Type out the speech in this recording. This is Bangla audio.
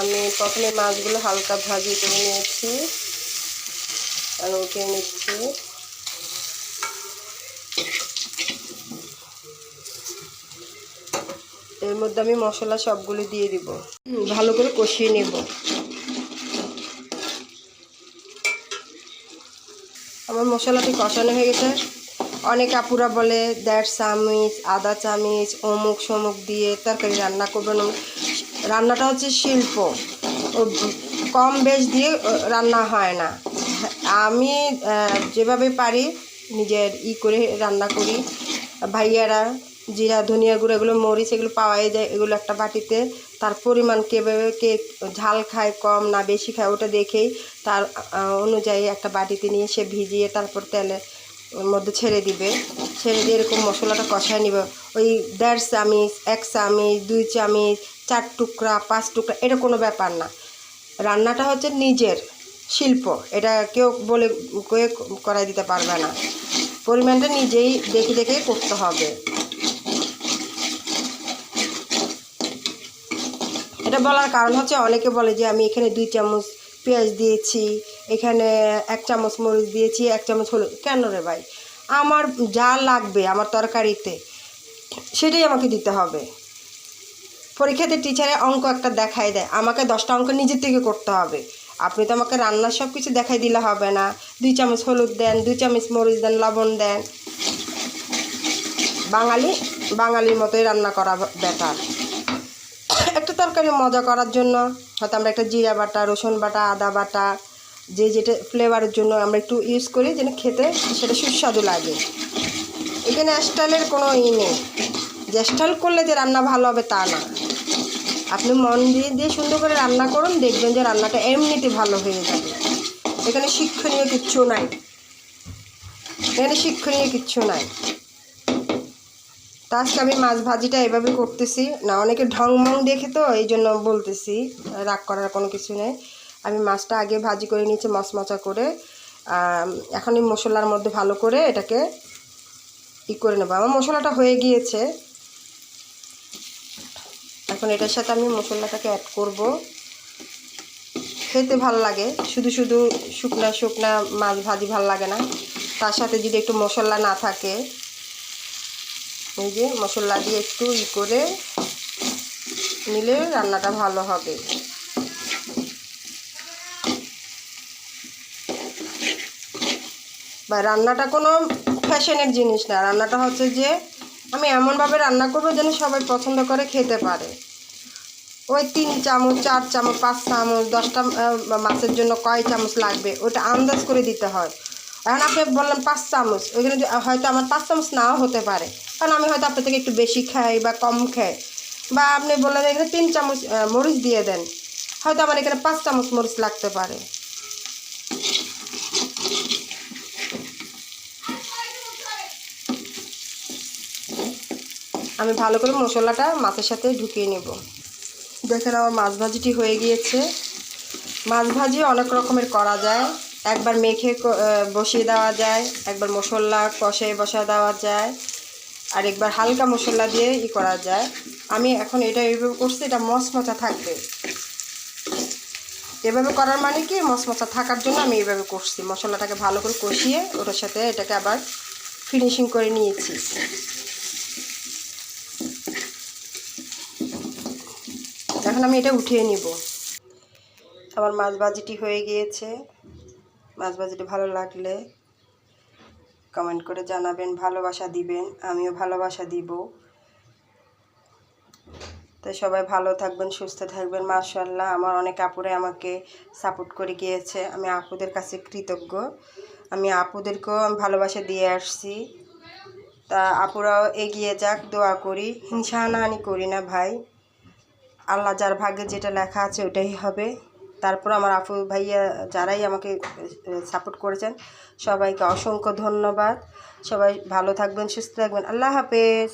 আমি প্রথমে মাছগুলো হালকা ভাজি করে নিয়েছি আর উঠিয়ে নিচ্ছি। এর মধ্যে আমি মশলা সবগুলো দিয়ে দিব। ভালো করে কষিয়ে নেব। আমার মশলাটি কষানো হয়ে গেছে। অনেক আপুরা বলে, দেড় চামিচ আদা চামিচ অমুক সমুক দিয়ে তরকারি রান্না করবেন। রান্নাটা হচ্ছে শিল্প। কম বেশ দিয়ে রান্না হয় না। আমি যেভাবে পারি নিজের ই করে রান্না করি। ভাইয়ারা, জিরা, ধনিয়া গুঁড়ো, এগুলো মরিচ, এগুলো পাওয়াই যায়, এগুলো একটা বাটিতে। তার পরিমাণ কেভাবে কে ঝাল খায়, কম না বেশি খায়, ওটা দেখেই তার অনুযায়ী একটা বাটিতে নিয়ে সে ভিজিয়ে তারপর তেলে ওর মধ্যে ছেড়ে দিবে। ছেড়ে দিয়ে এরকম মশলাটা কষায় নিবে। ওই দেড় চামিচ, এক চামিচ, দুই চামিচ, চার টুকরা, পাঁচ টুকরা, এটা কোনো ব্যাপার না। রান্নাটা হচ্ছে নিজের শিল্প। এটা কেউ বলে কয়ে করাই দিতে পারবে না। পরিমাণটা নিজেই দেখে দেখে করতে হবে। এটা বলার কারণ হচ্ছে অনেকে বলে যে আমি এখানে দুই চামচ পেঁয়াজ দিয়েছি, এখানে এক চামচ মরিচ দিয়েছি, এক চামচ হলুদ। কেন রে ভাই? আমার যা লাগবে আমার তরকারিতে, সেটাই আমাকে দিতে হবে। পরীক্ষাতে টিচারে অঙ্ক একটা দেখাই দেয়, আমাকে দশটা অঙ্ক নিজের থেকে করতে হবে। আপনি তো আমাকে রান্নার সব কিছু দেখাই দিলে হবে না। দুই চামচ হলুদ দেন, দুই চামচ মরিচ দেন, লবণ দেন। বাঙালি, বাঙালির মতোই রান্না করা বেটার একটা তরকারি মজা করার জন্য, হয়তো আমরা একটা জিরা বাটা, রসুন বাটা, আদা বাটা যে যেটা ফ্লেভারের জন্য আমরা একটু ইউজ করি, যেন খেতে সেটা সুস্বাদু লাগে। এখানে স্টাইলের কোনো ই নেই। যে স্টাইল করলে যে রান্না ভালো হবে তা না। আপনি মন দিয়ে দিয়ে সুন্দর করে রান্না করুন, দেখবেন যে রান্নাটা এমনিতে ভালো হয়ে যাবে। এখানে শিক্ষণীয় কিচ্ছু নাই। এখানে শিক্ষণীয় কিচ্ছু নাই। তা আজকে আমি মাছ ভাজিটা এভাবে করতেছি। না, অনেকে ঢং মং দেখে তো এই জন্য বলতেছি, রাগ করার কোনো কিছু নেই। আমি মাছটা আগে ভাজি করে নিয়েছি মচমচা করে। এখন এই মশলার মধ্যে ভালো করে এটাকে ই করে নেব। আমার মশলাটা হয়ে গিয়েছে। এখন এটার সাথে আমি মশলাটাকে অ্যাড করব। খেতে ভালো লাগে, শুধু শুধু শুকনা শুকনা মাছ ভাজি ভালো লাগে না। তার সাথে যদি একটু মশলা না থাকে, এই যে মশলা দিয়ে একটু ই করে নিলে রান্নাটা ভালো হবে। বা রান্নাটা কোনো ফ্যাশনের জিনিস না। রান্নাটা হচ্ছে যে, আমি এমনভাবে রান্না করব যেন সবাই পছন্দ করে খেতে পারে। ওই তিন চামচ, চার চামচ, পাঁচ চামচ, দশটা মাছের জন্য কয় চামচ লাগবে, ওটা আন্দাজ করে দিতে হয়। এখন আপনি বললেন পাঁচ চামচ, ওইখানে হয়তো আমার পাঁচ চামচ নাও হতে পারে। কারণ আমি হয়তো আপনার থেকে একটু বেশি খাই বা কম খাই। বা আপনি বললেন এখানে তিন চামচ মরিচ দিয়ে দেন। হয়তো আমার এখানে পাঁচ চামচ মরিচ লাগতে পারে। আমি ভালো করে মশলাটা মাছের সাথে ঢুকিয়ে নেব। দেখেন আমার মাছ ভাজিটি হয়ে গিয়েছে। মাছ ভাজি অনেক রকমের করা যায়। একবার মেখে বসিয়ে দেওয়া যায়, একবার মশলা কষে বসা দেওয়া যায়, আর একবার হালকা মশলা দিয়ে ই করা যায়। আমি এখন এটা এইভাবে করছি, এটা মচমচা থাকবে। এভাবে করার মানে কি? মচমচা থাকার জন্য আমি এইভাবে করছি। মশলাটাকে ভালো করে কষিয়ে ওটার সাথে এটাকে আবার ফিনিশিং করে নিয়েছি। এখন আমি এটা উঠিয়ে নিব। আমার মাছ হয়ে গিয়েছে। মাছ ভালো লাগলে কমেন্ট করে জানাবেন, ভালোবাসা দিবেন, আমিও ভালোবাসা দিব। তাই সবাই ভালো থাকবেন, সুস্থ থাকবেন মার্শাল্লাহ আমার অনেক আপুরে আমাকে সাপোর্ট করে গিয়েছে। আমি আপুদের কাছে কৃতজ্ঞ। আমি আপুদেরকেও আমি ভালোবাসা দিয়ে আসছি। তা আপুরাও এগিয়ে যাক, দোয়া করি। হিংসা হানাহানি করি না ভাই। আল্লাহ যার ভাগ্যে যেটা লেখা আছে ওটাই হবে। তারপর আমার আপু ভাইয়া যারাই আমাকে সাপোর্ট করেছেন, সবাইকে অসংখ্য ধন্যবাদ। সবাই ভালো থাকবেন, সুস্থ থাকবেন। আল্লাহ হাফেজ।